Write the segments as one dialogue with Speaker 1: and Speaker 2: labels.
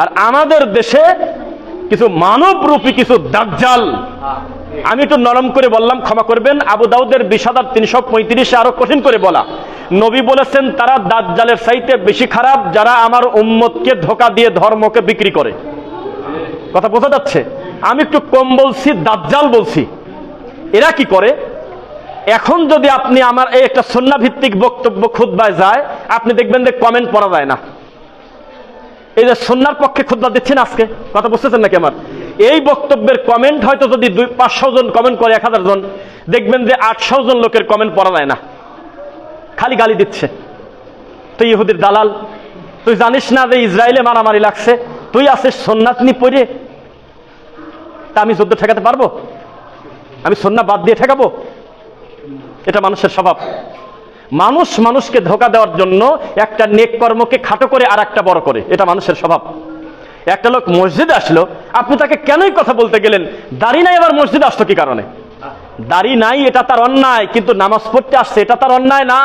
Speaker 1: আর আমাদের দেশে কিছু মানবরূপী কিছু দাজ্জাল, আমি একটু নরম করে বললাম, ক্ষমা করবেন, আবু দাউদের বিশ হাজার তিনশো পঁয়ত্রিশে আরও কঠিন করে বলা। নবী বলেছেন, তারা দাজ্জালের চাইতে বেশি খারাপ যারা আমার উম্মতকে ধোকা দিয়ে ধর্মকে বিক্রি করে। কথা বোঝা যাচ্ছে? আমি একটু কম বলছি, দাজ্জাল বলছি। এরা কি করে? এখন যদি আপনি আমার এই একটা সন্না ভিত্তিক বক্তব্য খুদ্বায় যায়, আপনি দেখবেন যে কমেন্ট পড়া যায় না। এই যে সন্ন্যার পক্ষে খুদ্া দিচ্ছেন আজকে, কথা বুঝতেছেন নাকি আমার? এই বক্তব্যের কমেন্ট হয়তো যদি দুই, পাঁচশো জন কমেন্ট করে এক হাজার জন, দেখবেন যে আটশো জন লোকের কমেন্ট পড়া যায় না। খালি গালি দিচ্ছে। তুই ইহুদির দালাল, তুই জানিস না যে ইসরায়েলে মারামারি লাগছে? তুই আসিস সন্ন্যাত নি পড়ে? তা আমি যুদ্ধ ঠেকাতে পারব? আমি সন্না বাদ দিয়ে ঠেকাবো? এটা মানুষের স্বভাব। মানুষ মানুষকে ধোকা দেওয়ার জন্য একটা নেক কর্মকে খাটো করে আর একটা বড় করে। এটা মানুষের স্বভাব। একটা লোক মসজিদে আসলো আপনি তাকে কেনই কথা বলতে গেলেন? দাড়ি নাই আবার মসজিদে আসতো কি কারণে? দাড়ি নাই এটা তার অন্যায় কিন্তু নামাজ পড়তে আসছে এটা তার অন্যায় না।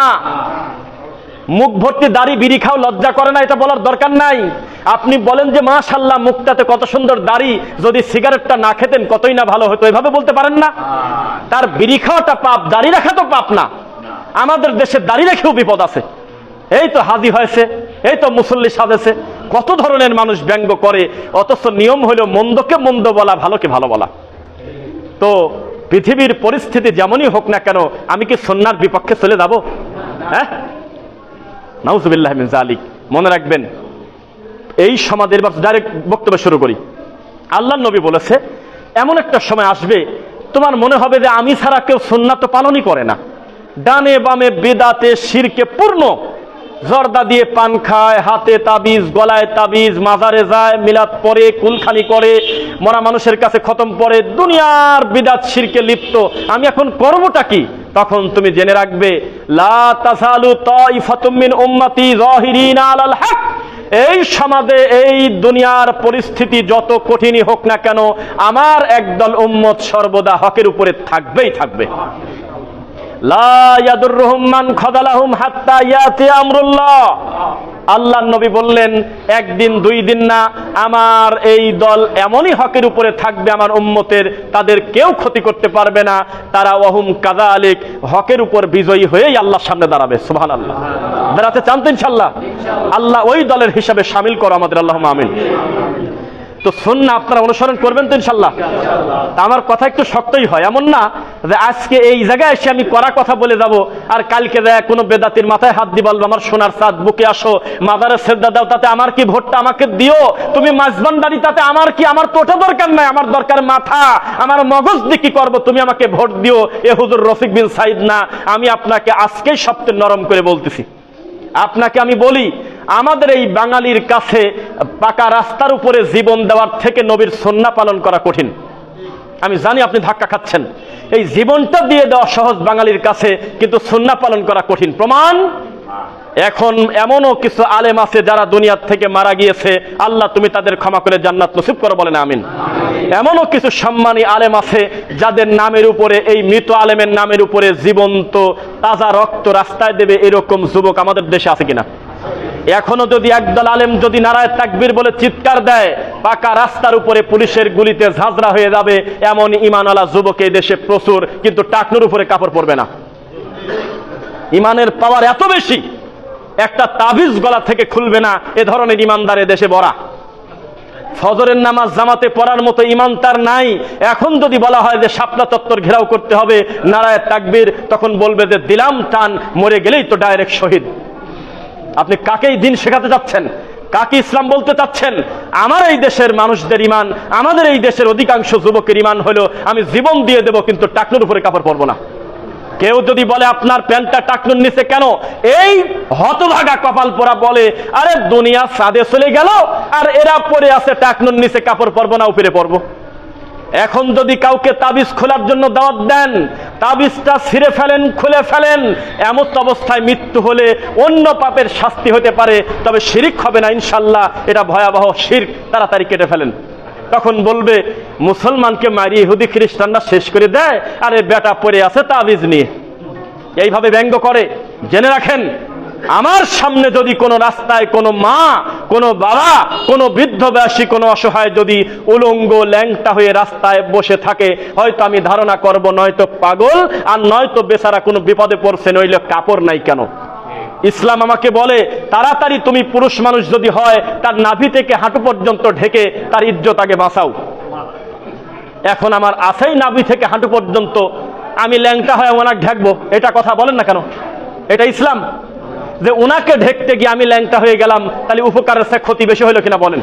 Speaker 1: মুখ ভর্তি দাড়ি বিড়ি খাও লজ্জা করে না এটা বলার দরকার নাই। আপনি বলেন যে মাশাল্লাহ মুখটাতে কত সুন্দর দাড়ি যদি সিগারেটটা না খেতেন কতই না ভালো হতো এভাবে বলতে পারেন না। তার বিড়ি খাওয়াটা পাপ দাড়ি রাখা তো পাপ না। আমাদের দেশে দাড়ি রেখেও বিপদ আছে। এই তো হাজি হয়েছে, এই তো মুসল্লি সাজেছে। কত ধরনের মানুষ ব্যঙ্গ করে, অথচ নিয়ম হলো মন্দকে মন্দ বলা, ভালোকে ভালো বলা। তো পৃথিবীর পরিস্থিতি যেমনই হোক না কেন, আমি কি সন্ন্যার বিপক্ষে চলে যাব? হ্যাঁ? নাউজুবিল্লাহ মিন মনে রাখবেন, এই সমাজের ডাইরেক্ট বক্তব্য শুরু করি। আল্লাহ নবী বলেছে, এমন একটা সময় আসবে, তোমার মনে হবে যে আমি ছাড়া কেউ সুন্নাত তো পালনই করে না। ডানে বামে বেদাতে শিরকে পূর্ণ। জর্দা দিয়ে পান খায়, হাতে তাবিজ, গলায় তাবিজ, মাজারে যায়, মিলাদ পরে কুলখানি করে, মরা মানুষের কাছে খতম পরে দুনিয়ার বিদাত শিরকে লিপ্ত। আমি এখন করবোটা কি? তখন তুমি জেনে রাখবে, লা তাসালু তাইফাতুম মিন উম্মতি যাহিরিনা আলাল হক। এই সমাজে, এই দুনিয়ার পরিস্থিতি যত কঠিনই হোক না কেন, আমার একদল উম্মত সর্বদা হকের উপরে থাকবেই থাকবে। আল্লাহ নবী বললেন, একদিন, দুই দিন না, আমার এই দল এমনই হকের উপরে থাকবে, আমার উম্মতের, তাদের কেউ ক্ষতি করতে পারবে না। তারা ওহুম কাদা আলিক হকের উপর বিজয়ী হয়েই আল্লাহর সামনে দাঁড়াবে সুবহান আল্লাহ দাঁড়াতে চান তো ইনশাল্লাহ আল্লাহ ওই দলের হিসাবে সামিল করো আমাদের আল্লাহ আমিন। তো শুন আপনারা অনুসরণ করবেন তো ইনশাল্লাহ আমার কথা একটু শক্তই হয়, এমন না যে আজকে এই জায়গায় এসে আমি করা কথা বলে যাব আর কালকে দেয় কোনো বেদাতির মাথায় হাত দিয়ে বলব, আমার সোনার চাঁদ বুকে আসো, মাদারের শ্রদ্ধা দাও, তাতে আমার কি ভোটটা আমাকে দিও? তুমি মাঝবান্ডারি, তাতে আমার কি, আমার তো ওটা দরকার নাই, আমার দরকার মাথা, আমার মগজ দিয়ে কি করব? তুমি আমাকে ভোট দিও, এ হুজুর রফিক বিন সাইদ না, আমি আপনাকে আজকেই সবচেয়ে নরম করে বলতেছি। আপনাকে আমি বলি আমাদের এই বাঙালির কাছে পাকা রাস্তার উপরে জীবন দেওয়ার থেকে নবীর সন্না পালন করা কঠিন। আমি জানি আপনি ধাক্কা খাচ্ছেন। এই জীবনটা দিয়ে দেওয়া সহজ বাঙালির কাছে কিন্তু সন্না পালন করা কঠিন। প্রমাণ? এখন এমনও কিছু আলেম আছে যারা দুনিয়ার থেকে মারা গিয়েছে। আল্লাহ তুমি তাদের ক্ষমা করে জান্নাত নসিব করো বলেন, আমিন। এমনও কিছু সম্মানী আলেম আছে যাদের নামের উপরে, এই মৃত আলেমের নামের উপরে জীবন্ত তাজা রক্ত রাস্তায় দেবে এরকম যুবক আমাদের দেশে আছে কিনা? এখনও যদি একদল আলেম যদি নারায় তাকবির বলে চিৎকার দেয়, পাকা রাস্তার উপরে পুলিশের গুলিতে ঝাঁঝরা হয়ে যাবে, এমন ইমানওয়ালা যুবক এই দেশে প্রচুর, কিন্তু টাকনুর উপরে কাপড় পরবে না। ইমানের পাওয়ার এত বেশি, একটা তাবিজ গলা থেকে খুলবে না, এ ধরনের ইমানদার দেশে বড়া। ফজরের নামাজ জামাতে পড়ার মতো ইমান তার নাই, এখন যদি বলা হয় যে শাপলা তত্ত্বর ঘেরাও করতে হবে, নারায় তাকবির, তখন বলবে যে দিলাম টান, মরে গেলেই তো ডাইরেক্ট শহীদ। আপনি কাকেই দিন শেখাতে চাচ্ছেন? কাকে ইসলাম বলতে চাচ্ছেন? আমার এই দেশের মানুষদের ইমান, আমাদের এই দেশের অধিকাংশ যুবকের ইমান হলো, আমি জীবন দিয়ে দেব, কিন্তু টাকনুর উপরে কাপড় পরবো না। কেউ যদি বলে, আপনার প্যান্টটা টাকনুর নিচে কেন? এই হতভাগা কপাল পরা বলে, আরে, দুনিয়া সাদে চলে গেল, আর এরা পরে আছে টাকনুর নিচে, কাপড় পরবো না, উপরে পরবো। এখন যদি কাউকে তাবিজ খোলার জন্য দাওয়াত দেন তাবিজটা ছিঁড়ে ফেলেন, খুলে ফেলেন। এমত অবস্থায় মৃত্যু হলে অন্য পাপের শাস্তি হতে পারে, তবে শিরিক হবে না ইনশাল্লাহ। এটা ভয়াবহ শির্ক। তাড়াতাড়ি কেটে ফেলেন। তখন বলবে, মুসলমানকে মারি ইহুদি খ্রিস্টানরা শেষ করে দেয়, আরে বেটা পড়ে আছে তাবিজ নিয়ে। এইভাবে ব্যঙ্গ করে। জেনে রাখেন আমার সামনে যদি কোনো রাস্তায় কোনো মা, কোনো বাবা, কোনো বৃদ্ধ বয়সী, কোনো অসহায় যদি উলঙ্গ, ল্যাংটা হয়ে রাস্তায় বসে থাকে, হয়তো আমি ধারণা করব নয়তো পাগল, আর নয়তো বেচারা কোনো বিপদে পড়ছে, নইলে কাপড় নাই কেন? ইসলাম আমাকে বলে, তাড়াতাড়ি তুমি পুরুষ মানুষ যদি হয়, তার নাভি থেকে হাঁটু পর্যন্ত ঢেকে তার ইজ্জত আগে বাঁচাও। এখন আমার আছেই নাভি থেকে হাঁটু পর্যন্ত, আমি ল্যাংটা হয়ে ওনাকে ঢেকবো, এটা কথা বলেন না কেন? এটা ইসলাম। যে ওনাকে ঢেকতে গিয়ে আমি ল্যাংটা হয়ে গেলাম, তাহলে উপকারের সে ক্ষতি বেশি হলো কিনা বলেন?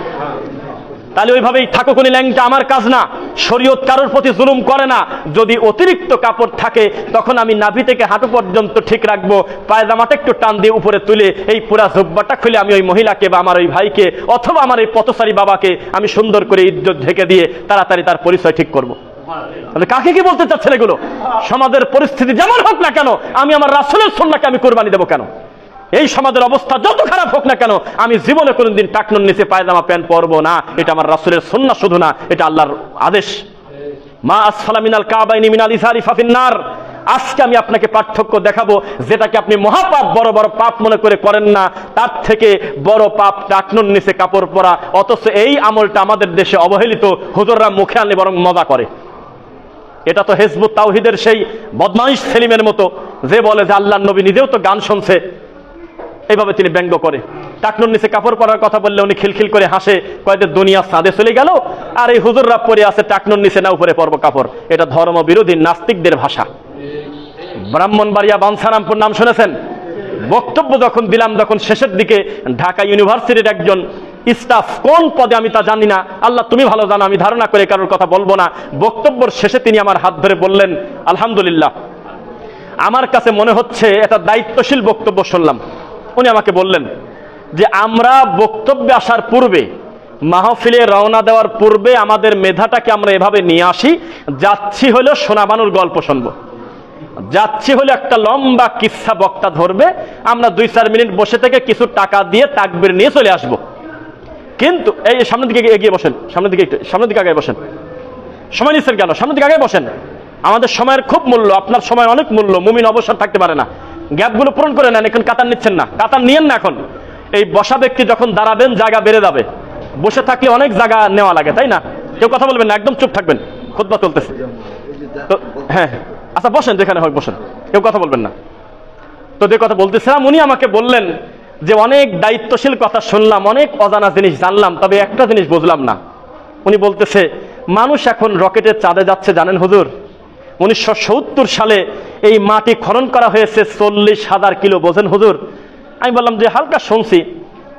Speaker 1: তাহলে ওইভাবেই থাকুক উনি, ল্যাংটা আমার কাজ না। শরীয়ত কারোর প্রতি জুলুম করে না। যদি অতিরিক্ত কাপড় থাকে, তখন আমি নাভি থেকে হাঁটু পর্যন্ত ঠিক রাখব, পায়জামাটা একটু টান দিয়ে উপরে তুলে, এই পুরা জব্বাটা খুলে আমি ওই মহিলাকে বা আমার ওই ভাইকে অথবা আমার এই পথচারী বাবাকে আমি সুন্দর করে ইজ্জত ঢেকে দিয়ে তাড়াতাড়ি তার পরিচয় ঠিক করব। কাকে কি বলতে চাচ্ছেন এগুলো? সমাজের পরিস্থিতি যেমন হোক না কেন, আমি আমার রাসুলের সন্নাকে আমি কোরবানি দেবো কেন? এই সমাজের অবস্থা যত খারাপ হোক না কেন, আমি জীবনে কোনোদিন টাকনুর নিচে পায়জামা প্যান্ট পরবো না। এটা আমার রাসুলের সন্না শুধু না, এটা আল্লাহর আদেশ। মা আসফালা মিনাল কাবাইনি মিনাল ইসারি ফাফিন্নার আজকে আমি আপনাকে পার্থক্য দেখাবো, যেটাকে আপনি মহাপাপ, বড় বড় পাপ মনে করে করেন না। তার থেকে বড় পাপ টাকনুর নিচে কাপড় পরা, অথচ এই আমলটা আমাদের দেশে অবহেলিত হুজুররা মুখে আনলে বরং মজা করে। এটা তো হেজবুত তাওহিদের সেই বদমাইশ সেলিমের মতো, যে বলে যে আল্লাহ নবী নিজেও তো গান শুনছে। এইভাবে তিনি ব্যঙ্গ করে। টাকনুর নিচে কাপড় পরার কথা বললে উনি খিলখিল করে হাসে কয়েকদের দুনিয়া সাদে চলে গেল, আর এই হুজুররা পরে আছে টাকনুর নিচে না উপরে পর্ব কাপড়। এটা ধর্ম বিরোধী নাস্তিকদের ভাষা। ব্রাহ্মণবাড়িয়া বাঞ্ছারামপুর নাম শুনেছেন? বক্তব্য যখন দিলাম যখন শেষের দিকে ঢাকা ইউনিভার্সিটির একজন স্টাফ কোন পদে আমি তা জানি না। আল্লাহ তুমি ভালো জানো, আমি ধারণা করে কারোর কথা বলব না। বক্তব্যের শেষে তিনি আমার হাত ধরে বললেন, আলহামদুলিল্লাহ, আমার কাছে মনে হচ্ছে এটা দায়িত্বশীল বক্তব্য শুনলাম। উনি আমাকে বললেন যে আমরা বক্তব্যে আসার পূর্বে, মাহফিলে রওনা দেওয়ার পূর্বে আমাদের মেধাটাকে আমরা এভাবে নিয়ে আসি, যাচ্ছি হলো সোনাবানুর গল্প শুনব। যাচ্ছি হলে একটা লম্বা কিচ্ছা বক্তা ধরবে, আমরা দুই চার মিনিট বসে থেকে কিছু টাকা দিয়ে তাকবির নিয়ে চলে আসব। কিন্তু, এই সামনের দিকে এগিয়ে বসেন, সামনের দিকে একটু, সামনের দিকে আগে বসেন। সময় নিচ্ছেন কেন? সামনের দিকে আগে বসেন। আমাদের সময়ের খুব মূল্য, আপনার সময় অনেক মূল্য, মুমিন অবসর থাকতে পারে না। গ্যাপগুলো পূরণ করে নেন, এখন কাতার নিচ্ছেন না। কাতার নিয়েন না এখন। এই বসা ব্যক্তি যখন দাঁড়াবেন, জায়গা বেড়ে যাবে। বসে থাকলে অনেক জায়গা নেওয়া লাগে, তাই না? কেউ কথা বলবেন না, একদম চুপ থাকবেন। খুদ্া চলতেছে। তো হ্যাঁ আচ্ছা বসেন যেখানে হয় বসেন। কেউ কথা বলবেন না। তো যে কথা বলতেছিলাম, উনি আমাকে বললেন যে, অনেক দায়িত্বশীল কথা শুনলাম, অনেক অজানা জিনিস জানলাম, তবে একটা জিনিস বুঝলাম না। উনি বলতেছে, মানুষ এখন রকেটের চাঁদে যাচ্ছে, জানেন হুজুর? উনিশশো সত্তর সালে এই মাটি খনন করা হয়েছে চল্লিশ হাজার কিলো বোঝেন হুজুর। আমি বললাম, যে হালকা শুনছি।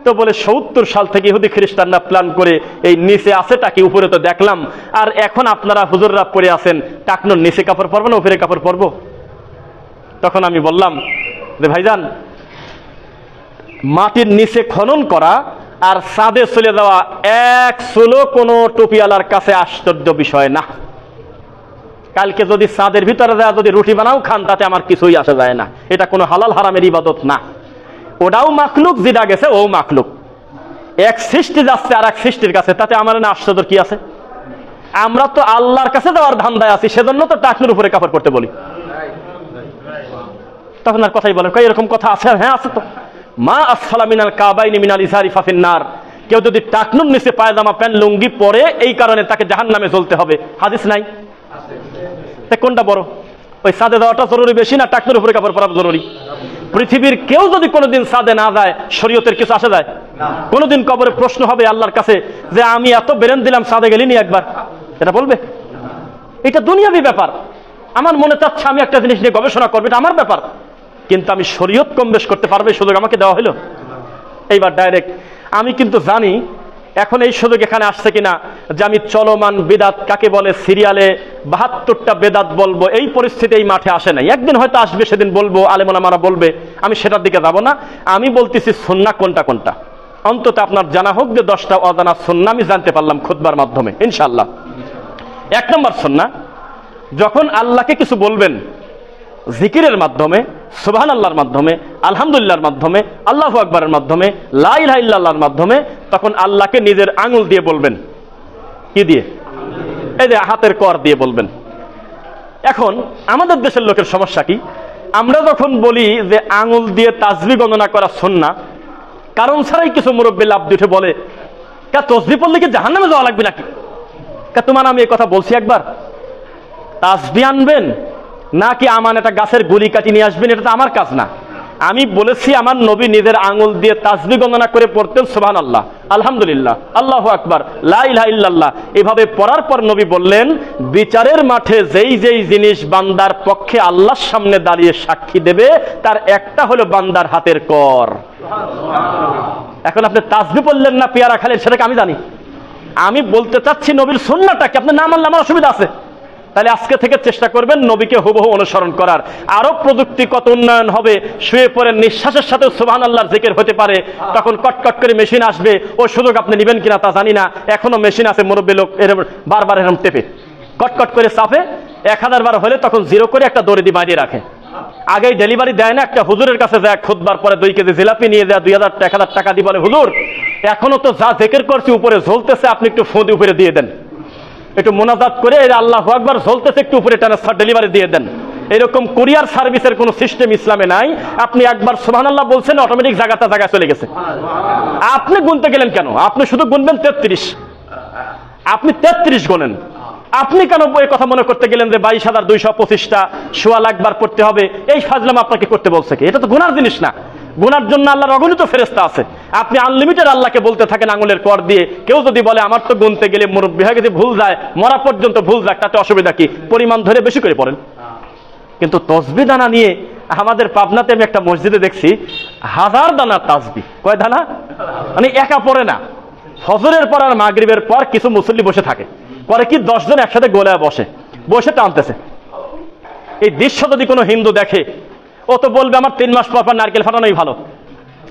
Speaker 1: তো বলে, সত্তর সাল থেকে ইহুদি খ্রিস্টানরা প্ল্যান করে এই নিচে আছেটা কি উপরে তো দেখলাম। আর এখন আপনারা হুজুররা পরে আছেন, টাকনোর নিচে কাপড় পরবো না, উপরে কাপড় পরবো? তখন আমি বললাম, যে ভাইজান, মাটির নিচে খনন করা আর চাঁদে চলে যাওয়া এক ষোলো কোনো টুপিওয়ালার কাছে আশ্চর্য বিষয় না। কালকে যদি চাঁদের ভিতরে যায় যদি রুটি বানাও খান, তাতে আমার কিছুই আসে যায় না। এটা কোনো হালাল হারামের ইবাদত না। ওটাও মাখলুক যেটা গেছে ও মাখলুক। এক সৃষ্টি যাচ্ছে আর এক সৃষ্টির কাছে, তাতে আমার না আশ্চর্য কি আছে? আমরা তো আল্লাহর কাছে যাওয়ার ধান্দায় আছি, সেজন্য তো টাকনুর উপরে কাপড় করতে বলি। তখন আর কথাই বলেন এরকম কথা আছে? হ্যাঁ আছে তো। মা আসফালা মিনাল কাবাইনি মিনাল ইসারি ফাফিন্নার কেউ যদি টাকনুর নিচে পায়জামা, প্যান্ট, লুঙ্গি পরে, এই কারণে তাকে জাহান নামে চলতে হবে। হাদিস নাই? তা কোনটা বড়? ওই সাদে দেওয়াটা জরুরি বেশি না টাকনুর উপরে কাপড় পরা জরুরি? পৃথিবীর কেউ যদি কোনোদিন সাদে না যায় শরীয়তের কিছু আসে যায়? কোনোদিন কবরে প্রশ্ন হবে আল্লাহর কাছে যে আমি এত বেরেন দিলাম সাদে গেলিনি একবার। এটা বলবে? এটা দুনিয়াবি ব্যাপার। আমার মনে চাচ্ছে আমি একটা জিনিস নিয়ে গবেষণা করব এটা আমার ব্যাপার। কিন্তু আমি শরীয়ত কম বেশ করতে পারবে সুযোগ আমাকে দেওয়া হলো। এইবার ডাইরেক্ট আমি কিন্তু জানি এখন এই সুযোগ এখানে আসছে কিনা যে আমি চলমান বেদাত কাকে বলে সিরিয়ালে বাহাত্তরটা বেদাত বলব, এই পরিস্থিতি এই মাঠে আসে নাই। একদিন হয়তো আসবে, সেদিন বলব, আলেমোলামারা বলবে, আমি সেটার দিকে যাব না। আমি বলতেছি সন্না কোনটা কোনটা? অন্তত আপনার জানা হোক যে দশটা অজানা সন্না আমি জানতে পারলাম খুদবার মাধ্যমে ইনশাল্লাহ এক নম্বর সন্না, যখন আল্লাহকে কিছু বলবেন, জিকিরের মাধ্যমে সুবহান আল্লাহর মাধ্যমে, আলহামদুলিল্লাহর মাধ্যমে, আল্লাহ আকবরের মাধ্যমে লাইল্লাহর মাধ্যমে তখন আল্লাহকে নিজের আঙুল দিয়ে বলবেন। কি দিয়ে? এই যে হাতের কর দিয়ে বলবেন। এখন আমাদের দেশের লোকের সমস্যা কি? আমরা যখন বলি যে আঙুল দিয়ে তাজবি গণনা করা সন্না কারণ ছাড়াই কিছু মুরব্বী লাভ দিয়ে উঠে বলে, কা তসবি পড়লে কি জাহান নামে যাওয়া লাগবে নাকি? কা তোমার আমি কথা বলছি একবার? তাজবি আনবেন নাকি আমান একটা গাছের গুলি কাটি নিয়ে আসবেন? এটা তো আমার কাজ না। আমি বলেছি, আমার নবী নিজের আঙুল দিয়ে তাসবি গণনা করে পড়তেন সুবহান আল্লাহ আলহামদুলিল্লাহ, আল্লাহ আকবার লাইলাহ ইল্লাল্লাহ। এভাবে পড়ার পর নবী বললেন, বিচারের মাঠে যেই যেই জিনিস বান্দার পক্ষে আল্লাহর সামনে দাঁড়িয়ে সাক্ষী দেবে, তার একটা হলো বান্দার হাতের কর। এখন আপনি তাসবি বললেন না, পেয়ারা খালেন, সেটাকে আমি জানি। আমি বলতে চাচ্ছি নবীর সুন্নাটাকে আপনি না মানলে আমার অসুবিধা আছে। তাহলে আজকে থেকে চেষ্টা করবেন নবীকে হুবহু অনুসরণ করার। আরও প্রযুক্তিগত উন্নয়ন হবে, শুয়ে পড়ে নিঃশ্বাসের সাথে সুবহান আল্লাহর জিকির হতে পারে। তখন কটকট করে মেশিন আসবে ও সুযোগ আপনি নেবেন কিনা তা জানি না। এখনও মেশিন আছে, মুরব্বী লোক এরম বারবার এরকম টেপে। কটকট করে চাপে, এক হাজার বার হলে তখন জিরো করে একটা দড়ি দিয়ে বাঁধিয়ে রাখে। আগেই ডেলিভারি দেয় না, একটা হুজুরের কাছে যায় খুদবার পরে দুই কেজি জিলাপি নিয়ে যায়, দুই হাজার এক হাজার টাকা দিয়ে বলে, হুজুর, এখনও তো যা জেকের করছি, উপরে ঝলতেছে, আপনি একটু ফোঁদি উপরে দিয়ে দেন। একটু মোনাজাত করে আল্লাহ আকবার ঝলতেছে একটু উপরে ট্রান্সফার ডেলিভারি দিয়ে দেন। এরকম কুরিয়ার সার্ভিসের কোনো সিস্টেম ইসলামে নাই। আপনি একবার সুবহান আল্লাহ বলছেন অটোমেটিক জায়গাটা জায়গায় চলে গেছে। আপনি গুনতে গেলেন কেন? আপনি শুধু গুনবেন তেত্রিশ। আপনি তেত্রিশ গোনেন। আপনি কেন এই কথা মনে করতে গেলেন যে বাইশ হাজার দুইশো পঁচিশটা সোয়া লাখবার পড়তে হবে? এই ফাজলাম আপনাকে করতে বলছে কি? এটা তো গুনার জিনিস না। গুনার জন্য আল্লাহর অগণিত ফেরেস্তা আছে। আপনি আনলিমিটেড আল্লাহকে বলতে থাকেন আঙুলের কর দিয়ে। কেউ যদি বলে, আমার তো গুনতে গেলে মুরব্বী হয়ে গেছে, ভুল যায়, মরা পর্যন্ত ভুল যায় তাতে অসুবিধা কি? পরিমাণ ধরে বেশি করে পড়েন। কিন্তু তসবি দানা নিয়ে আমাদের পাবনাতে আমি একটা মসজিদে দেখছি, হাজার দানা তাসবি। কয় দানা? মানে একা পড়ে না। ফজরের পর আর মাগরিবের পর কিছু মুসল্লি বসে থাকে। পরে কি দশজন একসাথে গোলায় বসে। বসে টানতেছে। এই দৃশ্য যদি কোনো হিন্দু দেখে, ও তো বলবে, আমার তিন মাস পর পর নারকেল ফাটানোই ভালো।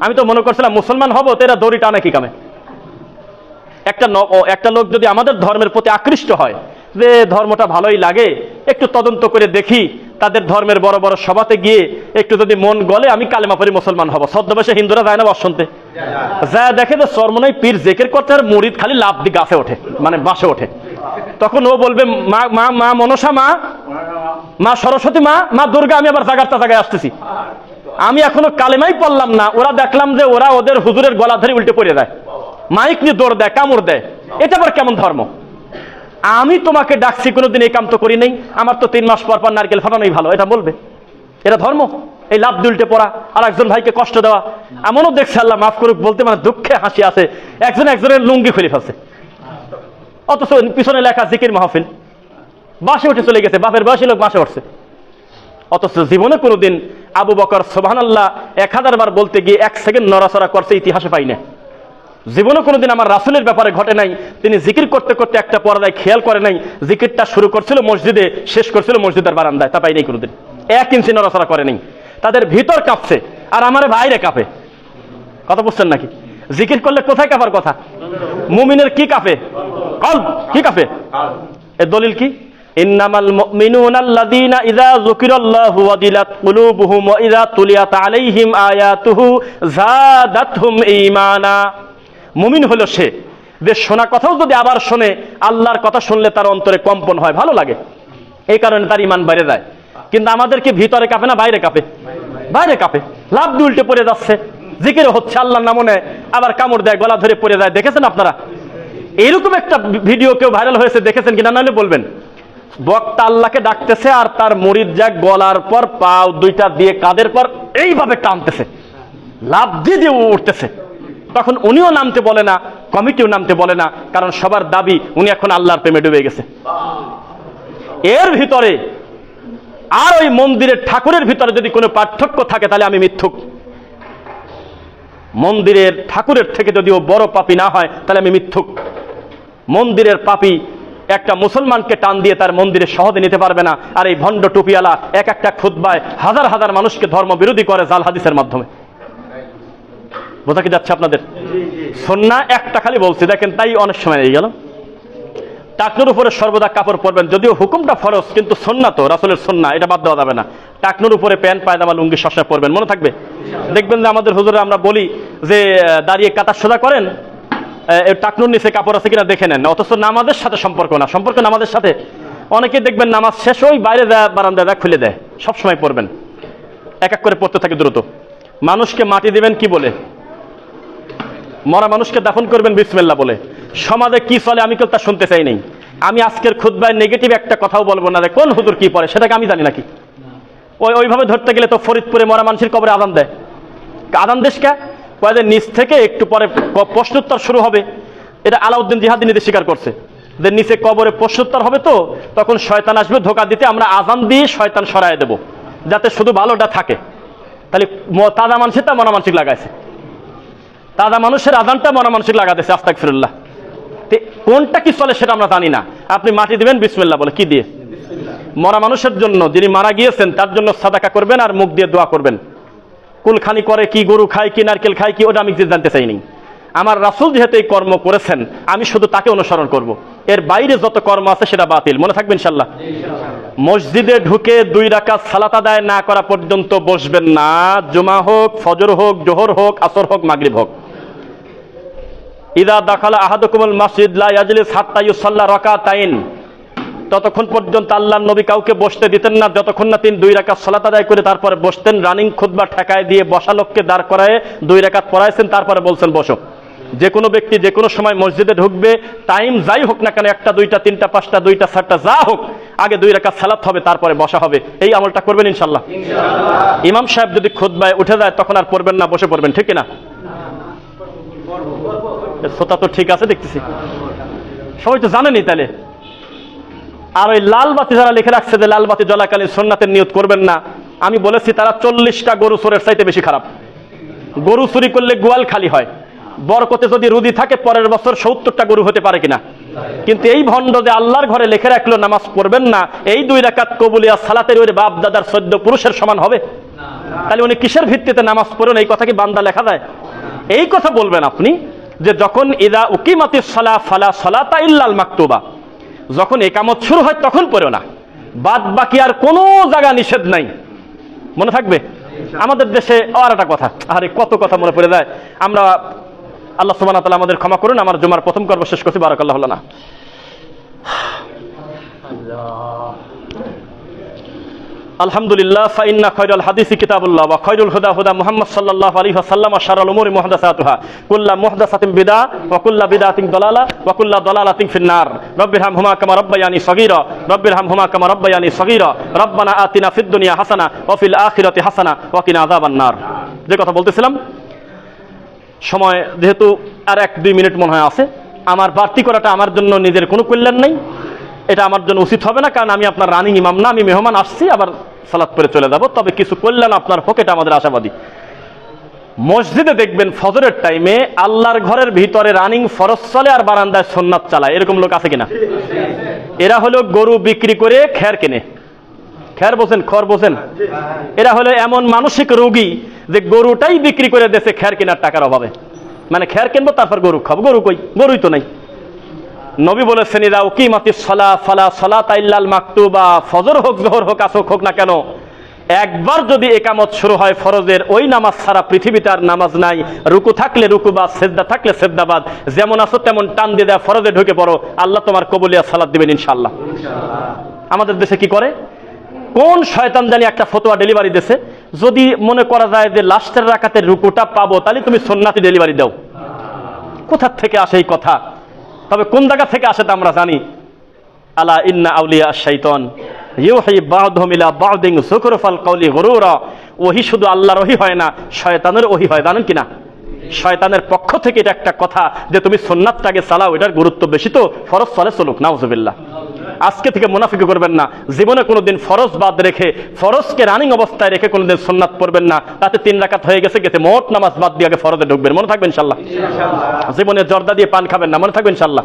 Speaker 1: আমি তো মনে করছিলাম মুসলমান হব, তো এরা দড়ি টানে কি কামে? একটা একটা লোক যদি আমাদের ধর্মের প্রতি আকৃষ্ট হয়, যে ধর্মটা ভালোই লাগে, একটু তদন্ত করে দেখি, তাদের ধর্মের বড় বড় সভাতে গিয়ে একটু যদি মন গলে, আমি কালেমা পরি মুসলমান হব। ছদ্মবেশে হিন্দুরা যায় না বসন্তে যা দেখে যে সরমনাই পীর জেকের করতে আর মুরিদ খালি লাভ দি গাছে ওঠে মানে বাসে ওঠে। তখন ও বলবে, মা মা মা মনসা মা মা সরস্বতী মা মা দুর্গা, আমি আবার জাগারটা জায়গায় আসতেছি। আমি এখনও কালেমাই পড়লাম না, ওরা দেখলাম যে ওরা ওদের হুজুরের গলা ধরে উল্টে পড়ে দেয়। মাইক নিয়ে দৌড় দেয়, কামড় দেয়। এটা আবার কেমন ধর্ম? আমি তোমাকে ডাকছি, কোনোদিন এই কাম তো করি নাই। আমার তো তিন মাস পর পর নারকেল ফাটানোই ভালো, এটা বলবে? এটা ধর্ম? এই লাভ দুলটে পড়া আর একজন ভাইকে কষ্ট দেওয়া। এমনও দেখছে আল্লাহ, মাফ করুক, বলতে মানে দুঃখে হাসি আছে। একজন একজনের লুঙ্গি খুলে ফেলছে। অথচ পিছনে লেখা জিকির মাহফিল। বাসে উঠে চলে গেছে, বাপের বয়সী লোক বাসে উঠছে। অথচ জীবনে কোনোদিন আবু বকর সোবাহান আল্লাহ এক হাজার বার বলতে গিয়ে এক সেকেন্ড নড়াচড়া করছে, ইতিহাসে পাই না জীবনে কোনোদিন আমার রাসুলের ব্যাপারে ঘটে নাই। তিনি জিকির করতে করতে একটা পর্দায় খেয়াল করে নাই। জিকিরটা শুরু করছিল মসজিদে, শেষ করছিল মসজিদের বারান্দায়। তা পাই নাই কোনোদিন। এক ইঞ্চি নড়াচড়া করে নাই। তাদের ভিতর কাঁপছে, আর আমার বাইরে কাঁপে। কথা বুঝছেন নাকি? জিকির করলে কোথায় কাঁপার কথা? মুমিনের কি কাঁপে? কল কি কাঁপে? এর দলিল কি? ইন্নামাল মুমিনুনা আল্লাযীনা ইযা যুকিরাল্লাহু ওয়াজিলাত কুলুবুহুম ওয়া ইযা তুলিয়াত আলাইহিম আয়াতুহু যাদাতহুম ঈমানা। মুমিন হলো সে যে শোনা কথাও যদি আবার শোনে, আল্লাহর কথা শুনলে তার অন্তরে কম্পন হয়, ভালো লাগে। এই কারণে তার ইমান বাইরে যায়। কিন্তু আমাদেরকে ভিতরে কাঁপে না, বাইরে কাঁপে? বাইরে কাঁপে। লাভ দিয়ে উল্টে পড়ে যাচ্ছে। জিকির হচ্ছে, আল্লাহর নাম নেয়। আবার কামড় দেয়, গলা ধরে পড়ে যায়। দেখেছেন আপনারা? এরকম একটা ভিডিও কেউ ভাইরাল হয়েছে, দেখেছেন কিনা? নাহলে বলবেন। বক্তা আল্লাহকে ডাকতেছে আর তার মরিদ যাক গলার পর পাও দুইটা দিয়ে কাঁধের পর এইভাবে টানতেছে। লাভ দিয়ে দিয়ে উঠতেছে। তখন উনিও নামতে বলে না, কমিটিও নামতে বলে না, কারণ সবার দাবি উনি এখন আল্লাহর প্রেমে ডুবে গেছে। এর ভিতরে আর ওই মন্দিরের ঠাকুরের ভিতরে যদি কোনো পার্থক্য থাকে, তাহলে আমি মিথ্যুক। মন্দিরের ঠাকুরের থেকে যদি ও বড় পাপি না হয়, তাহলে আমি মিথ্যুক। মন্দিরের পাপি একটা মুসলমানকে টান দিয়ে তার মন্দিরে সহজে নিতে পারবে না। আর এই ভণ্ড টুপিয়ালা এক একটা খুদ্বায় হাজার হাজার মানুষকে ধর্ম বিরোধী করে জাল হাদিসের মাধ্যমে। বোঝা কি যাচ্ছে আপনাদের? সন্না একটা খালি বলছি, দেখেন তাই অনেক সময় এই গেল। টাকনুর উপরে সর্বদা কাপড় পরবেন, যদিও হুকুমটা ফরজ, কিন্তু সন্না তো, রাসুলের সন্না, এটা বাদ দেওয়া যাবে না। টাকনুর উপরে প্যান্ট, পায়জামা, লুঙ্গি, সবসময় পরবেন, মনে থাকবে? দেখবেন যে আমাদের হুজুরে আমরা বলি যে দাঁড়িয়ে কাতার সোজা করেন টাকনুর নিচে কাপড় আছে কিনা দেখে নেন। অথচ নামাজের সাথে সম্পর্ক না। সম্পর্ক নামাজের সাথে। অনেকে দেখবেন নামাজ শেষ ওই বাইরে দেয় বারান্দা দেয় খুলে দেয়। সবসময় পড়বেন। এক এক করে পড়তে থাকে দ্রুত। মানুষকে মাটি দিবেন কি বলে? মরা মানুষকে দাফন করবেন বিসমিল্লা বলে। সমাজে কি চলে আমি কেউ তা শুনতে চাই নাই। আমি আজকের খুদ্ায় নেগেটিভ একটা কথাও বলব না কোন হুজুর কি পড়ে? সেটাকে আমি জানি নাকি? ওই ওইভাবে ধরতে গেলে তো ফরিদপুরে মরা মানুষের কবরে আদান দেয়। আদান দেশ কে? কয়েকদিন নিচ থেকে একটু পরে প্রশ্নোত্তর শুরু হবে। এটা আলাউদ্দিন জিহাদি নিজে স্বীকার করছে। যে নিচে কবরে প্রশ্নোত্তর হবে তো, তখন শয়তান আসবে ধোকা দিতে, আমরা আজান দিয়ে শয়তান সরায় দেব, যাতে শুধু ভালোটা থাকে। তাহলে তাজা মানুষের তা মরা মানসিক লাগাইছে। তাজা মানুষের আজানটা মরা মানসিক লাগাতেছে আস্তাক ফিরুল্লাহ কোনটা কি চলে সেটা আমরা জানি না। আপনি মাটি দিবেন, বিসমিল্লাহ বলে, কি দিয়ে? মরা মানুষের জন্য, যিনি মারা গিয়েছেন, তার জন্য সাদাকা করবেন আর মুখ দিয়ে দোয়া করবেন। কুলখানি করে কি গরু খায়, কি নারকেল খায়, কি ওটা আমি জানতে চাইনি। আমার রাসূল যেহেতু এই কর্ম করেছেন, আমি শুধু তাকে অনুসরণ করব। এর বাইরে যত কর্ম আছে সেটা বাতিল। মনে থাকবেন ইনশাল্লাহ মসজিদে ঢুকে দুই রাকাত সালাত আদায় না করা পর্যন্ত বসবেন না। জুমা হোক, ফজর হোক, জোহর হোক, আসর হোক, মাগরিব হোক। ইদা দাখালা আহাদুকুমুল মসজিদ লা ইয়াজলিস হাত্তা ইউসাল্লা রাকাতাইন। ততক্ষণ পর্যন্ত আল্লাহর নবী কাউকে বসতে দিতেন না যতক্ষণ না তিনি দুই রাকাত সালাত আদায় করে তারপরে বসতেন রানিং খুতবা ঠেকায় দিয়ে বসা লোককে দাঁড় করায় দুই রাকাত পড়াইছেন তারপরে বলছেন বসো। যে কোনো ব্যক্তি যে কোনো সময় মসজিদে ঢুকবে টাইম যাই হোক না কেন একটা দুইটা তিনটা পাঁচটা দুইটা চারটা যা হোক আগে দুই রাকাত সালাত হবে তারপরে বসা হবে। এই আমলটা করবেন ইনশাল্লাহ ইমাম সাহেব যদি খুতবায় উঠে যায় তখন আর পড়বেন না বসে পড়বেন ঠিক না? শ্রোতা তো ঠিক আছে দেখতেছি। সবাই তো জানেনি তাহলে। আর ওই লাল বাতি যারা লিখে রাখছে যে লাল বাতি জলাকালীন সোননাথের নিয়ত করবেন না, আমি বলেছি তারা চল্লিশটা গরু চোরের চাইতে বেশি খারাপ। গরু চুরি করলে গোয়াল খালি হয়। বরকতে যদি রুদি থাকে, পরের বছর সত্তরটা গরু হতে পারে কিনা। কিন্তু এই ভণ্ড যে আল্লাহর ঘরে লেখে রাখল, নামাজ পড়বেন না, এই দুই রাকাত কবুলিয়া সালাতের ওই বাপ দাদার সদ্য পুরুষের সমান হবে? তাহলে উনি কিসের ভিত্তিতে নামাজ পড়েন? এই কথা কি বান্দা লেখা যায়? এই কথা বলবেন আপনি যে যখন ইদা উকিমাতি সালা ফালা সালাতা ইল্লাল মাকতুবা। যখন একামত শুরু হয়, তখন পড়েও না। বাদ বাকি আর কোনো জায়গা নিষেধ নাই। মনে থাকবে? আমাদের দেশে আর একটা কথা। আরে, কত কথা মনে পড়ে যায়। আমরা আল্লাহ সুমান তালা আমাদের ক্ষমা করুন, আমার জুমার প্রথম কর্ম শেষ করছি, বারাকাল্লাহ না আলহামদুলিল্লাহ, ফাইন্না খৈরুল হাদিসি কিতাবুল্লাহ ওয়া খৈরুল হুদা হুদা মুহাম্মদ সাল্লাল্লাহু আলাইহি ওয়াসাল্লাম ওয়া শাররুল উমুরি মুহদাসাতুহা। কুল্লা মুহদাসাতিন বিদা ওয়া কুল্লা বিদাতিন দালালা ওয়া কুল্লা দালালাতিন ফিন্নার। রব্বির হামহুমা কামা রাব্বায়ানি সগীরা। রব্বির হামহুমা কামা রাব্বায়ানি সগীরা। রব্বানা আতিনা ফিদ দুনিয়া হাসানা ওয়া ফিল আখিরাতি হাসানা ওয়া কিনা আযাবান নার। যে কথা বলতেছিলাম, সময় যেহেতু আর এক দুই মিনিট মনে হয় আছে, আমার বাড়তি করাটা আমার জন্য নিজের কোনো কল্যাণ নেই। এটা আমার জন্য উচিত হবে না, কারণ আমি আপনার রানিং ইমাম না, আমি মেহমান আসছি, আবার সালাত করে চলে যাব। তবে কিছু কল্যাণ আপনার হোক, এটা আমাদের আশাবাদী। মসজিদে দেখবেন ফজরের টাইমে আল্লাহর ঘরের ভিতরে রানিং ফরজ চলে আর বারান্দায় সোননাথ চালায়। এরকম লোক আছে কিনা? এরা হলো গরু বিক্রি করে খ্যার কেনে। খ্যার বোঝেন, খড় বোঝেন? এরা হলো এমন মানসিক রোগী যে গরুটাই বিক্রি করে দেশে খ্যার কেনার টাকার অভাবে। মানে খ্যার কিনবো, তারপর গরু খাব। গরু কই? গরুই তো নাই। নবী বলেছেন, ইদা উকিমাতি সলা ফালা সলা তাইল্লাল মাকতুবা। ফজর হোক, জোহর হোক আসক হোক না কেন, একবার যদি একামত শুরু হয় ফরজের, ওই নামাজ ছাড়া পৃথিবীতে আর নামাজ নাই। রুকু থাকলে রুকু বা সেদ্দা থাকলে সেদ্দাবাদ যেমন আসো তেমন টান দিয়ে দেয় ফরজে ঢুকে পড়ো। আল্লাহ তোমার কবুলিয়া সালাদ দিবেন ইনশাল্লাহ আমাদের দেশে কি করে? কোন শয়তান জানি একটা ফতোয়া ডেলিভারি দেশে যদি মনে করা যায় যে লাস্টের রাখাতে রুকুটা পাবো, তাহলে তুমি সন্ন্যাতি ডেলিভারি দাও। কোথার থেকে আসে এই কথা? তবে কোন জায়গা থেকে আসে তা আমরা জানি। আলা ইন্না আউলিয়া শৈতন ইউহি বাউদহুম ইলা বাউদিন কৌলি গুরুরা। ওহি শুধু আল্লাহর ওহি হয় না, শয়তানের ওহি হয়, জানেন কিনা শয়তানের পক্ষ থেকে এটা একটা কথা যে তুমি সুন্নাতটাকে চালাও, এটার গুরুত্ব বেশি তো, ফরজ চলে চলুক, নাউজুবিল্লাহ। আজকে থেকে মুনাফিকি করবেন না। জীবনে কোনোদিন ফরজ বাদ রেখে, ফরজকে রানিং অবস্থায় রেখে কোনোদিন সুন্নাত পড়বেন না। তাতে তিন রাকাত হয়ে গেছে গেছে মোট নামাজ বাদ দিয়ে আগে ফরজে ঢুকবেন। মনে থাকবেন ইনশাল্লাহ জীবনে জর্দা দিয়ে পান খাবেন না, মনে থাকবেন ইনশাল্লাহ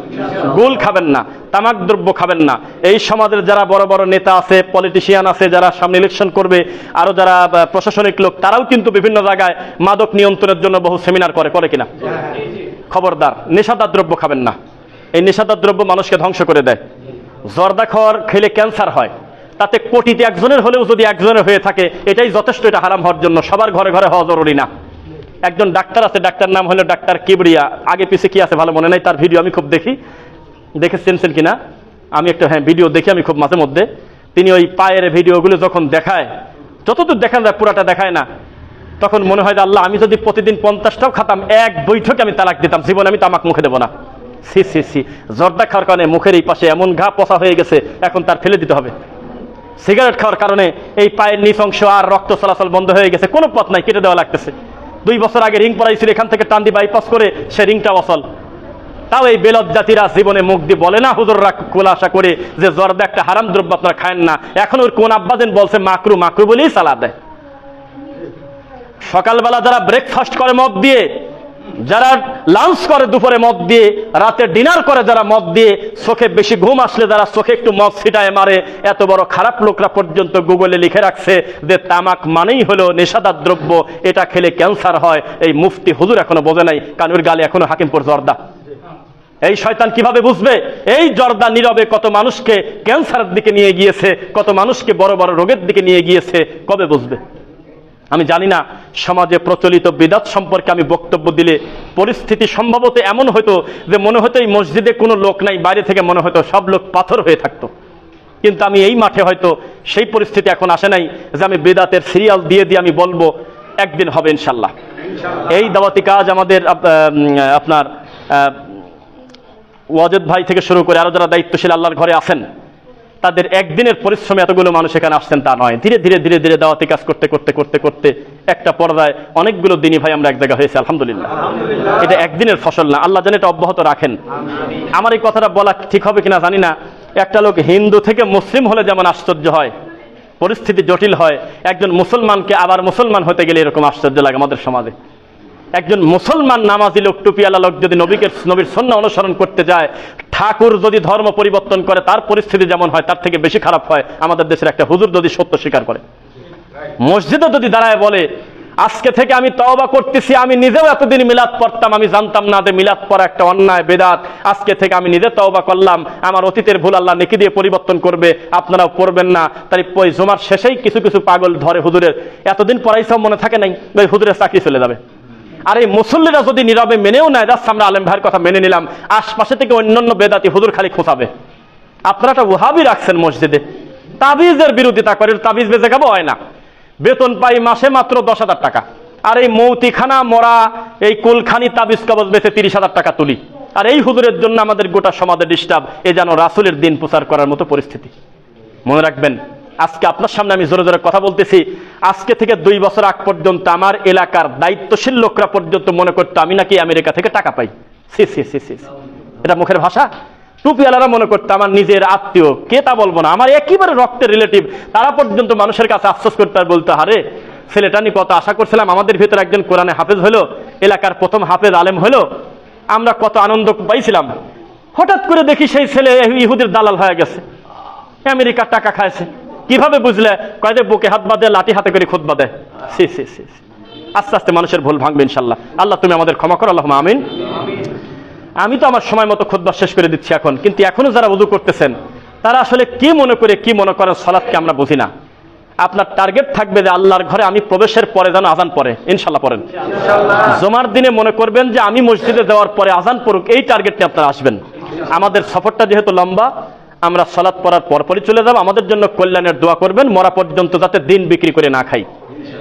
Speaker 1: গুল খাবেন না, তামাক দ্রব্য খাবেন না। এই সমাজের যারা বড় বড় নেতা আছে পলিটিশিয়ান আছে, যারা সামনে ইলেকশন করবে, আরও যারা প্রশাসনিক লোক, তারাও কিন্তু বিভিন্ন জায়গায় মাদক নিয়ন্ত্রণের জন্য বহু সেমিনার করে করে কিনা? খবরদার, নেশাদার দ্রব্য খাবেন না। এই নেশাদার দ্রব্য মানুষকে ধ্বংস করে দেয়। জর্দা খাওয়ার খেলে ক্যান্সার হয়। তাতে কোটিতে একজনের হলেও যদি একজনের হয়ে থাকে, এটাই যথেষ্ট, এটা হারাম হওয়ার জন্য। সবার ঘরে ঘরে হওয়া জরুরি না। একজন ডাক্তার আছে, ডাক্তার নাম হলো ডাক্তার কিবরিয়া। আগে পিছে কি আছে ভালো মনে নাই, তার ভিডিও আমি খুব দেখি। দেখে চিনছেন কিনা? আমি একটা হ্যাঁ ভিডিও দেখি আমি খুব মাঝে মধ্যে। তিনি ওই পায়ের ভিডিওগুলো যখন দেখায়, যতদূর দেখা যায় পুরাটা দেখায় না, তখন মনে হয় যে আল্লাহ, আমি যদি প্রতিদিন পঞ্চাশটাও খাতাম, এক বৈঠকে আমি তালাক দিতাম। জীবনে আমি তামাক মুখে দেবো না। সি সি সি জর্দা খাওয়ার কারণে মুখের এই পাশে এমন ঘা পচা হয়ে গেছে, এখন তার ফেলে দিতে হবে। সিগারেট খাওয়ার কারণে এই পায়ের নিচ অংশ আর রক্ত চলাচল বন্ধ হয়ে গেছে, কোনো পথ নাই, কেটে দেওয়া লাগতেছে। দুই বছর আগে রিং পড়াইছিল এখান থেকে টান্দি বাইপাস করে সে রিংটা অসল তাও এই বেলদ জাতিরা জীবনে মুখ দিয়ে বলে না, হুজুররা খোলাসা করে যে জর্দা একটা হারাম দ্রব্য আপনারা খায়েন না। এখন ওর কোন আব্বাজেন বলছে, মাকরু মাকরু বলেই সালা দেয়। সকালবেলা যারা ব্রেকফাস্ট করে মদ দিয়ে যারা লাঞ্চ করে দুপুরে মদ দিয়ে, রাতে ডিনার করে যারা মদ দিয়ে, চোখে বেশি ঘুম আসলে যারা চোখে একটু মদ ছিটায় মারে, এত বড় খারাপ লোকরা পর্যন্ত গুগলে লিখে রাখছে যে তামাক মানেই হলো নেশাদার দ্রব্য, এটা খেলে ক্যান্সার হয়, এই মুফতি হুজুর এখনও বোঝে নাই, কানুর গালে এখনও হাকিমপুর জর্দা। এই শয়তান কীভাবে বুঝবে? এই জর্দা নীরবে কত মানুষকে ক্যান্সারের দিকে নিয়ে গিয়েছে, কত মানুষকে বড় বড় রোগের দিকে নিয়ে গিয়েছে, কবে বুঝবে? আমি জানি না সমাজে প্রচলিত বিদাত সম্পর্কে আমি বক্তব্য দিলে পরিস্থিতি সম্ভবত এমন হতো যে মনে হতো এই মসজিদে কোনো লোক নাই বাইরে থেকে মনে হতো সব লোক পাথর হয়ে থাকতো। কিন্তু আমি এই মাঠে হয়তো সেই পরিস্থিতি এখন আসে নাই যে আমি বেদাতের সিরিয়াল দিয়ে দিয়ে আমি বলব একদিন হবে ইনশাল্লাহ। এই দাওয়াতি কাজ আমাদের আপনার ওয়াজেদ ভাই থেকে শুরু করে আরও যারা দায়িত্বশীল আল্লাহর ঘরে আছেন তাদের একদিনের পরিশ্রমে এতগুলো মানুষ এখানে আসছেন তা নয়। ধীরে ধীরে ধীরে ধীরে দাওয়াতি কাজ করতে করতে করতে করতে একটা পর্দায় অনেকগুলো দিনই ভাই আমরা এক জায়গা হয়েছে, আলহামদুলিল্লাহ। এটা একদিনের ফসল না। আল্লাহ যেন এটা অব্যাহত রাখেন। আমার এই কথাটা বলা ঠিক হবে কিনা জানি না। একটা লোক হিন্দু থেকে মুসলিম হলে যেমন আশ্চর্য হয়, পরিস্থিতি জটিল হয়, একজন মুসলমানকে আবার মুসলমান হতে গেলে এরকম আশ্চর্য লাগে আমাদের সমাজে। একজন মুসলমান নামাজি লোক, টুপিওয়ালা লোক যদি নবীকে, নবীর সন্না অনুসরণ করতে যায়, ঠাকুর যদি ধর্ম পরিবর্তন করে, তার পরিস্থিতি যেমন হয়, তার থেকে বেশি খারাপ হয়, আমাদের দেশের একটা হুজুর যদি সত্য স্বীকার করে। মসজিদে যদি দাঁড়ায় বলে, আজকে থেকে আমি তওবা করতেছি, আমি নিজেও এতদিন মিলাদ পড়তাম, আমি জানতাম না যে মিলাদ পড়া একটা অন্যায়, বেদাত। আজকে থেকে আমি নিজে তওবা করলাম, আমার অতীতের ভুল আল্লাহ নেকি দিয়ে পরিবর্তন করবে, আপনারাও করবেন না। তাই ওই জমার শেষেই কিছু কিছু পাগল ধরে হুজুরের, এতদিন পড়াই মনে থাকে নাই ওই হুজুরের চাকরি চলে যাবে। আর এই মুসল্লিরা যদি নীরবে মেনেও নেয় যাচ্ছে আমরা আলেম ভাইয়ের কথা মেনে নিলাম। আশপাশে থেকে অন্যান্য বেদাতি হুজুর খালি খোঁচাবে। আপনারা একটা ওহাবি রাখছেন মসজিদে। তাবিজের বিরোধিতা করে, তাবিজ বেঁচে খাব হয় না। বেতন পাই মাসে মাত্র দশ হাজার টাকা। আর এই মৌতিখানা, মরা, এই কুলখানি তাবিজ কবজ বেঁচে তিরিশ হাজার টাকা তুলি। আর এই হুজুরের জন্য আমাদের গোটা সমাজের ডিস্টার্ব এ যেন রাসুলের দিন প্রচার করার মতো পরিস্থিতি। মনে রাখবেন আজকে আপনার সামনে আমি জোরে জোরে কথা বলতেছি। আজকে থেকে দুই বছর আগ পর্যন্ত আমার এলাকার দায়িত্বশীল লোকরা পর্যন্ত মনে করতো আমি নাকি আমেরিকা থেকে টাকা পাই। সি সি সি সি। এটা মুখের ভাষা? টুপিওয়ালারা মনে করতো আমার নিজের আত্মীয়। কে তা বলব না? আমার একেবারে রক্তের রিলেটিভ তারা পর্যন্ত মানুষের কাছে আফসোস করতে আর বলতে হারে ছেলেটা নিয়ে কত আশা করছিলাম। আমাদের ভিতরে একজন কোরআনে হাফেজ হলো, এলাকার প্রথম হাফেজ আলেম হলো। আমরা কত আনন্দ পাইছিলাম। হঠাৎ করে দেখি সেই ছেলে ইহুদির দালাল হয়ে গেছে। আমেরিকার টাকা খাইছে। কীভাবে বুঝলে? কয়েদের বুকে হাত বাঁধে, লাঠি হাতে করে খুদ বাঁধে সি সি সি। আস্তে আস্তে মানুষের ভুল ভাঙবে ইনশাল্লাহ। আল্লাহ, তুমি আমাদের ক্ষমা করো আল্লাহ আমিন। আমি তো আমার সময় মতো খুদ্া শেষ করে দিচ্ছি এখন, কিন্তু এখনও যারা উদু করতেছেন, তারা আসলে কি মনে করে, কি মনে করেন সলাৎকে আমরা বুঝি না। আপনার টার্গেট থাকবে যে আল্লাহর ঘরে আমি প্রবেশের পরে যেন আজান পরে ইনশাল্লাহ পড়েন। জমার দিনে মনে করবেন যে আমি মসজিদে যাওয়ার পরে আজান পড়ুক, এই টার্গেট আপনারা আসবেন। আমাদের সফরটা যেহেতু লম্বা আমরা সলাৎ পড়ার পরপরই চলে যাব। আমাদের জন্য কল্যাণের দোয়া করবেন। মরা পর্যন্ত যাতে দিন বিক্রি করে না খাই।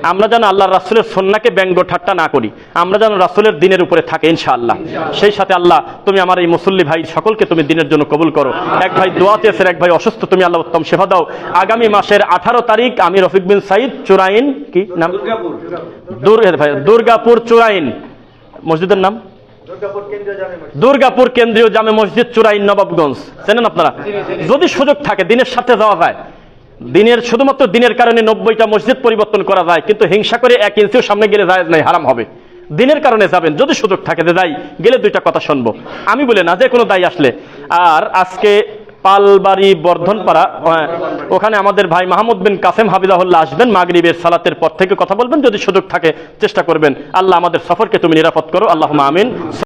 Speaker 1: আমরা যেন আল্লাহ রাসুলের সন্নাকে ব্যঙ্গ ঠাট্টা না করি। আমরা যেন রাসুলের দিনের উপরে থাকে ইনশাআল্লাহ। সেই সাথে আল্লাহ তুমি আমার এই মুসল্লি ভাই সকলকে তুমি দিনের জন্য কবুল করো। এক ভাই দোয়া চেয়েছেন এক ভাই অসুস্থ তুমি আল্লাহ উত্তম সেবা দাও। আগামী মাসের আঠারো তারিখ আমি রফিক বিন সাইদ চুরাইন কি নাম? দুর্গাপুর চুরাইন। মসজিদের নাম? দুর্গাপুর কেন্দ্রীয় জামে মসজিদ। চুরাইন নবাবগঞ্জ। চেনেন আপনারা? যদি সুযোগ থাকে দিনের সাথে যাওয়া যায়। দিনের শুধুমাত্র দিনের কারণে নব্বইটা মসজিদ পরিবর্তন করা যায় কিন্তু হিংসা করে এক ইঞ্চিও সামনে গেলে যায় নাই হারাম হবে। দিনের কারণে যাবেন যদি সুযোগ থাকে যে যাই গেলে দুইটা কথা শুনব। আমি বলে না যে কোনো দায়ী আসলে। আর আজকে পালবাড়ি বর্ধনপাড়া আহ, ওখানে আমাদের ভাই মাহমুদ বিন কাসেম হাবিজাহুল্লাহ আসবেন মাগরিবের সালাতের পর থেকে কথা বলবেন। যদি সুযোগ থাকে চেষ্টা করবেন। আল্লাহ আমাদের সফরকে তুমি নিরাপদ করো। আল্লাহ আমিন।